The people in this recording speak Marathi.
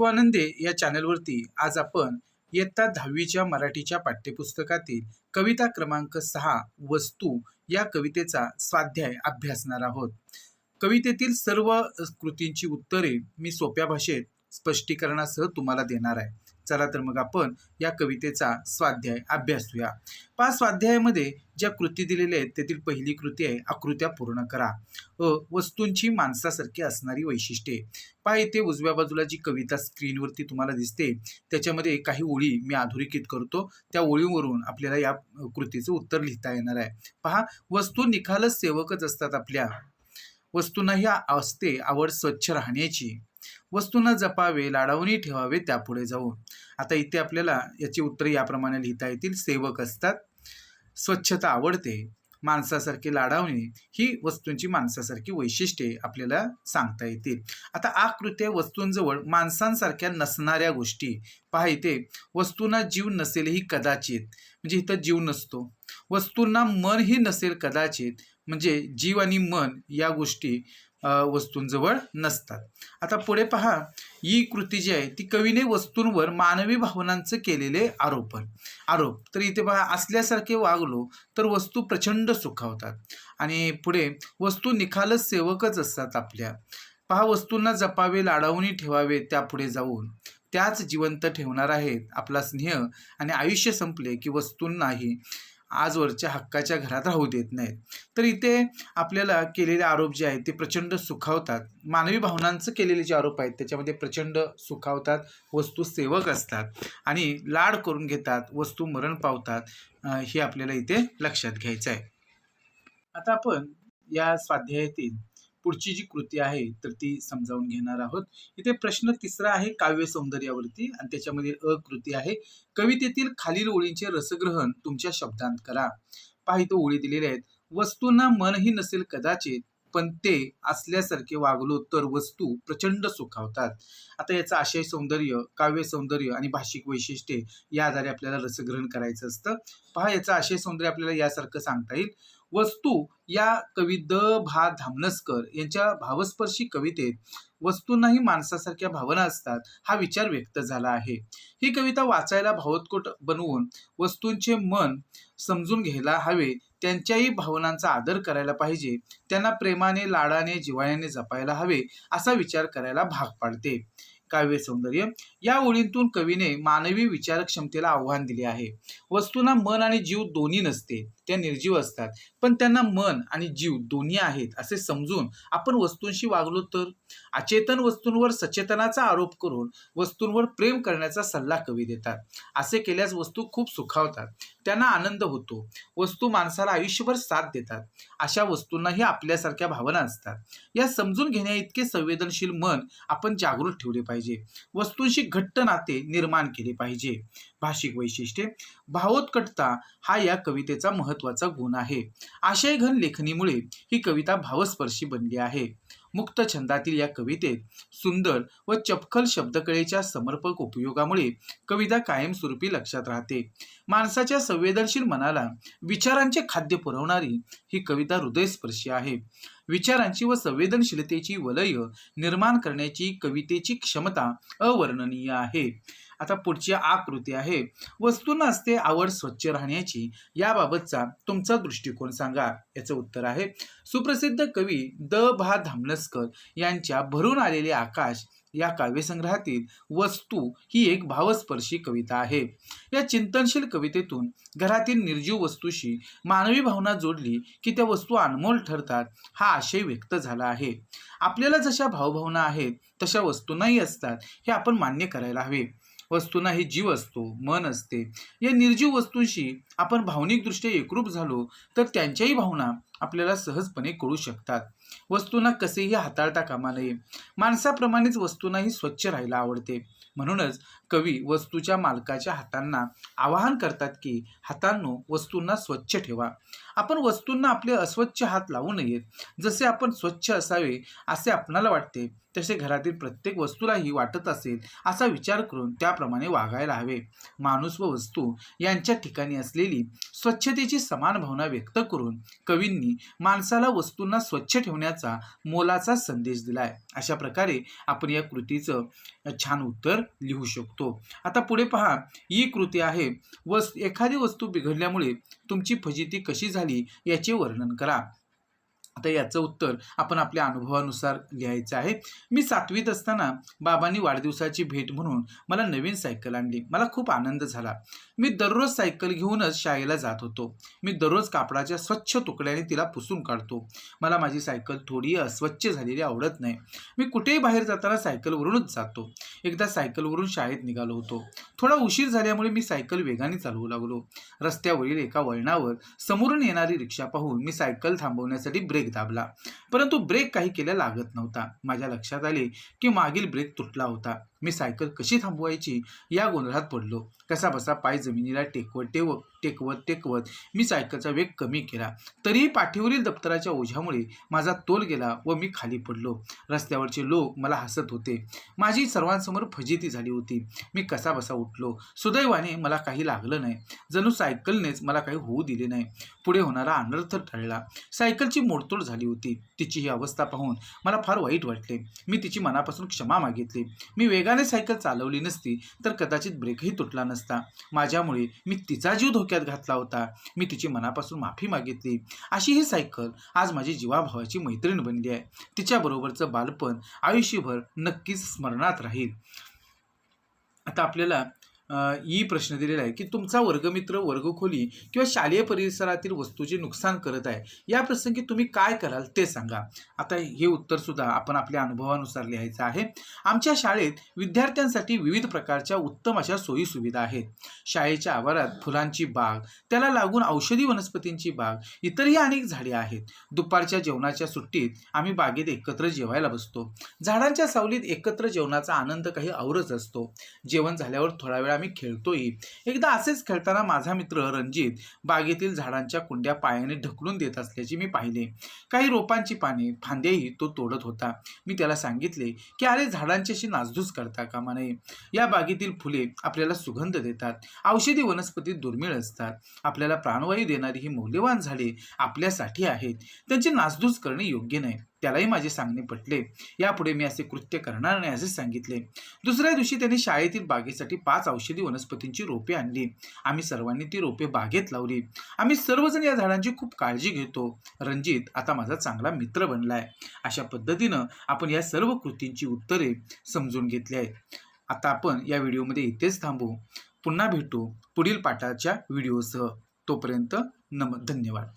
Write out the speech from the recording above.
को आनंदे या चॅनलवरती आज आपण इयत्ता दहावीच्या मराठीच्या पाठ्यपुस्तकातील कविता क्रमांक सहा वस्तू या कवितेचा स्वाध्याय अभ्यासणार आहोत. कवितेतील सर्व कृतींची उत्तरे मी सोप्या भाषेत स्पष्टीकरणासह तुम्हाला देणार आहे. चला तर मग आपण या कवितेचा स्वाध्याय अभ्यासूया. पाच स्वाध्यायामध्ये ज्या कृती दिलेल्या आहेत त्यातील पहिली कृती आहे आकृत्या पूर्ण करा. अ वस्तूंची माणसासारखी असणारी वैशिष्ट्ये. पहा इथे उजव्या बाजूला जी कविता स्क्रीनवरती तुम्हाला दिसते त्याच्यामध्ये काही ओळी मी अधोरेखित करतो. त्या ओळीवरून आपल्याला या कृतीचं उत्तर लिहिता येणार आहे. पहा वस्तू निखालच सेवकच असतात आपल्या. वस्तूंना ही असते आवड स्वच्छ राहण्याची. वस्तूंना जपावे लाडावणी ठेवावे त्यापुढे जाऊन. आता इथे आपल्याला याची उत्तरे याप्रमाणे लिहिता येतील. सेवक असतात. स्वच्छता आवडते. माणसासारखी लाडावणी ही वस्तूंची माणसासारखी वैशिष्ट्ये आपल्याला सांगता येतील. आता आकृत्या वस्तूंजवळ माणसांसारख्या नसणाऱ्या गोष्टी. पहा इथे वस्तूंना जीव नसेलही कदाचित. म्हणजे इथं जीव नसतो. वस्तूंना मनही नसेल कदाचित. म्हणजे जीव आणि मन या गोष्टी वस्तूंजवळ नसतात. आता पुढे पहा ही कृती जी आहे ती कवीने वस्तूंवर मानवी भावनांचं केलेले आरोपण. आरोप. तर इथे पहा असल्यासारखे वागलो तर वस्तू प्रचंड सुखावतात. आणि पुढे वस्तू निखालच सेवकच असतात आपल्या. पहा वस्तूंना जपावे लाडावणी ठेवावे त्यापुढे जाऊन. त्याच जिवंत ठेवणार आहेत आपला स्नेह आणि आयुष्य संपले की वस्तूंनाही. आजवरच्या हक्काच्या घरात राहू देत नाहीत. तर इथे आपल्याला केलेले आरोप जे आहेत ते प्रचंड सुखावतात. मानवी भावनांचं केलेले जे आरोप आहेत त्याच्यामध्ये प्रचंड सुखावतात वस्तू सेवक असतात आणि लाड करून घेतात वस्तू मरण पावतात हे आपल्याला इथे लक्षात घ्यायचं आहे आता आपण या स्वाध्यायातील पुढची जी कृती आहे तर ती समजावून घेणार आहोत. इथे प्रश्न तिसरा आहे काव्य सौंदर्यावरती. आणि त्याच्यामध्ये कृती आहे कवितेतील खालील ओळींचे रसग्रहण तुमच्या शब्दांत करा. पाहितो ओळी दिलेल्या आहेत. वस्तूंना मनही नसेल कदाचित पण ते असल्यासारखे वागलो तर वस्तू प्रचंड सुखावतात. आता याचं आशय सौंदर्य काव्य सौंदर्य आणि भाषिक वैशिष्ट्ये या आधारे आपल्याला रसग्रहण करायचं असतं. पहा याचं आशय सौंदर्य आपल्याला यासारखं सांगता येईल. वस्तू या कवी द भा धामनसकर यांच्या भावस्पर्शी कवितेत वस्तूंनाही माणसासारख्या भावना असतात हा विचार व्यक्त झाला आहे. ही कविता वाचायला भावोत्कोट बनवून वस्तूंचे मन समजून घ्यायला हवे त्यांच्याही भावनांचा आदर करायला पाहिजे त्यांना प्रेमाने लाडाने जिवाळ्याने जपायला हवे असा विचार करायला भाग पाडते. काव्य सौंदर्य. या ओळींतून कवीने मानवी विचार क्षमतेला आव्हान दिले आहे. वस्तूंना मन आणि जीव दोन्ही नसते. त्या निर्जीव असतात. पण त्यांना मन आणि जीव दोन्ही आहेत असे समजून आपण वस्तूंशी वागलो तर? अचेतन वस्तूंवर सचेतनाचा आरोप करून वस्तूंवर प्रेम करण्याचा सल्ला कवी देतात. असे केल्यास वस्तू खूप सुखावतात. त्यांना आनंद होतो. वस्तू माणसाला आयुष्यभर साथ देतात. अशा वस्तूंनाही आपल्यासारख्या भावना असतात. या समजून घेण्या इतके संवेदनशील मन आपण जागृत ठेवले पाहिजे. वस्तूंशी घट्ट नाते निर्माण केले पाहिजे. भाषिक वैशिष्ट्ये. भावोत्कटता हा या कवितेचा महत्त्वाचा गुण आहे. आशयघन लेखनीमुळे ही कविता भावस्पर्शी बनली आहे. मुक्त छंदातील या कवितेत सुंदर व चपखल शब्दकळेच्या समर्पक उपयोगामुळे कविता कायमस्वरूपी लक्षात राहते. माणसाच्या संवेदनशील मनाला विचारांचे खाद्य पुरवणारी ही कविता हृदयस्पर्शी आहे. विचारांची व संवेदनशीलतेची वलय निर्माण करण्याची कवितेची क्षमता अवर्णनीय आहे. आता पुढची आकृती आहे. वस्तूंना असते आवड स्वच्छ राहण्याची. याबाबतचा तुमचा दृष्टिकोन सांगा. याचं उत्तर आहे. सुप्रसिद्ध कवी द. भा. धामलस्कर यांच्या भरून आलेले आकाश या काव्यसंग्रहातील वस्तू ही एक भावस्पर्शी कविता आहे. या चिंतनशील कवितेतून घरातील निर्जीव वस्तूशी मानवी भावना जोडली की त्या वस्तू अनमोल ठरतात हा आशय व्यक्त झाला आहे. आपल्याला जशा भावभावना आहेत तशा वस्तूंनाही असतात हे आपण मान्य करायला हवे. वस्तूंना ही जीव असतो मन असते. या निर्जीव वस्तूंशी आपण भावनिकदृष्ट्या एकरूप झालो तर त्यांच्याही भावना आपल्याला सहजपणे कळू शकतात. वस्तूंना कसेही हाताळता कामा नये. माणसाप्रमाणेच वस्तूंनाही स्वच्छ राहायला आवडते. म्हणूनच कवी वस्तूच्या मालकाच्या हातांना आवाहन करतात की हातांनो वस्तूंना स्वच्छ ठेवा. आपण वस्तूंना आपले अस्वच्छ हात लावू नयेत. जसे आपण स्वच्छ असावे असे आपणाला वाटते. तसे घरातील प्रत्येक वस्तूलाही वाटत असेल असा विचार करून त्याप्रमाणे वागायला हवे. माणूस व वस्तू यांच्या ठिकाणी असलेली स्वच्छतेची समान भावना व्यक्त करून कवींनी माणसाला वस्तूंना स्वच्छ ठेवण्याचा मोलाचा संदेश दिलाय. अशा प्रकारे आपण या कृतीचं छान उत्तर लिहू शकतो. आता पुढे पहा ही कृती आहे. वस् एखादी वस्तू बिघडल्यामुळे तुमची फजिती कशी झाली याचे वर्णन करा. आता याचं उत्तर आपण आपल्या अनुभवानुसार लिहायचं आहे. मी सातवीत असताना बाबांनी वाढदिवसाची भेट म्हणून मला नवीन सायकल आणली. मला खूप आनंद झाला. मी दररोज सायकल घेऊनच शाळेला जात होतो. मी दररोज कापडाच्या स्वच्छ तुकड्याने तिला पुसून काढतो. मला माझी सायकल थोडी अस्वच्छ झालेली आवडत नाही. मी कुठेही बाहेर जाताना सायकलवरूनच जातो. एकदा सायकलवरून शाळेत निघालो होतो. थोडा उशीर झाल्यामुळे मी सायकल वेगाने चालवू लागलो. रस्त्यावरील एका वळणावर समोरून येणारी रिक्षा पाहून मी सायकल थांबवण्यासाठी ब्रेक दाबला. परंतु ब्रेक काही केल्या लागत नव्हता. माझ्या लक्षात आले की मागील ब्रेक तुटला होता. मी सायकल कशी थांबवायची या गोंधळात पडलो. कसा बसा पाय जमिनीला टेकवत टेवत टेकवत टेकवत मी सायकलचा वेग कमी केला. तरीही पाठीवरील दप्तराच्या ओझ्यामुळे माझा तोल गेला व मी खाली पडलो. रस्त्यावरचे लोक मला हसत होते. माझी सर्वांसमोर फजिती झाली होती. मी कसा बसा उठलो. सुदैवाने मला काही लागलं नाही. जणू सायकलनेच मला काही होऊ दिले नाही. पुढे होणारा अनर्थ टळला. सायकलची मोडतोड झाली होती. तिची ही अवस्था पाहून मला फार वाईट वाटले. मी तिची मनापासून क्षमा मागितली. मी वेगाने सायकल चालवली नसती तर कदाचित ब्रेकही तुटला नसता. माझ्यामुळे मी तिचा जीव धोक्यात घातला होता. मी तिची मनापासून माफी मागितली. अशी ही सायकल आज माझी जीवाभावाची मैत्रीण बनली आहे. तिच्याबरोबरचं बालपण आयुष्यभर नक्कीच स्मरणात राहील. आता आपल्याला ई ही प्रश्न दिलेला आहे की तुमचा वर्गमित्र वर्गखोली किंवा शालेय परिसरातील वस्तूचे नुकसान करत आहे या प्रसंगी तुम्ही काय कराल ते सांगा. आता हे उत्तर सुद्धा आपण आपल्या अनुभवानुसार लिहायचं आहे. आमच्या शाळेत विद्यार्थ्यांसाठी विविध प्रकारच्या उत्तम अशा सोयी सुविधा आहेत. शाळेच्या आवारात फुलांची बाग त्याला लागून औषधी वनस्पतींची बाग इतरही अनेक झाडे आहेत. दुपारच्या जेवणाच्या सुट्टीत आम्ही बागेत एकत्र जेवायला बसतो. झाडांच्या सावलीत एकत्र जेवणाचा आनंद काही औरच असतो. जेवण झाल्यावर थोडा वेळा आम्ही खेळतोय एकदा असेच खेळताना माझा मित्र रणजित बागेतील झाडांच्या कुंड्या पायाने ढकलून देत असल्याचे मी पाहिले. काही रोपांची पाने फांद्याही तो तोडत होता. मी त्याला सांगितले की अरे झाडांच्याशी नासधूस करता कामा नये या बागेतील फुले आपल्याला सुगंध देतात. औषधी वनस्पती दुर्मिळ असतात. आपल्याला प्राणवायू देणारी ही मौल्यवान झाडे आपल्यासाठी आहेत. त्यांची नासधूस करणे योग्य नाही. त्यालाही माझे सांगणे पटले. यापुढे मी असे कृत्य करणार नाही असे सांगितले. दुसऱ्या दिवशी त्यांनी शाळेतील बागेसाठी पाच औषधी वनस्पतींची रोपे आणली. आम्ही सर्वांनी ती रोपे बागेत लावली. आम्ही सर्वजण या झाडांची खूप काळजी घेतो. रणजित आता माझा चांगला मित्र बनलाय. अशा पद्धतीनं आपण या सर्व कृतींची उत्तरे समजून घेतली आहेत. आता आपण या व्हिडिओमध्ये इथेच थांबू. पुन्हा भेटू पुढील पाठाच्या व्हिडिओसह. तोपर्यंत नम धन्यवाद.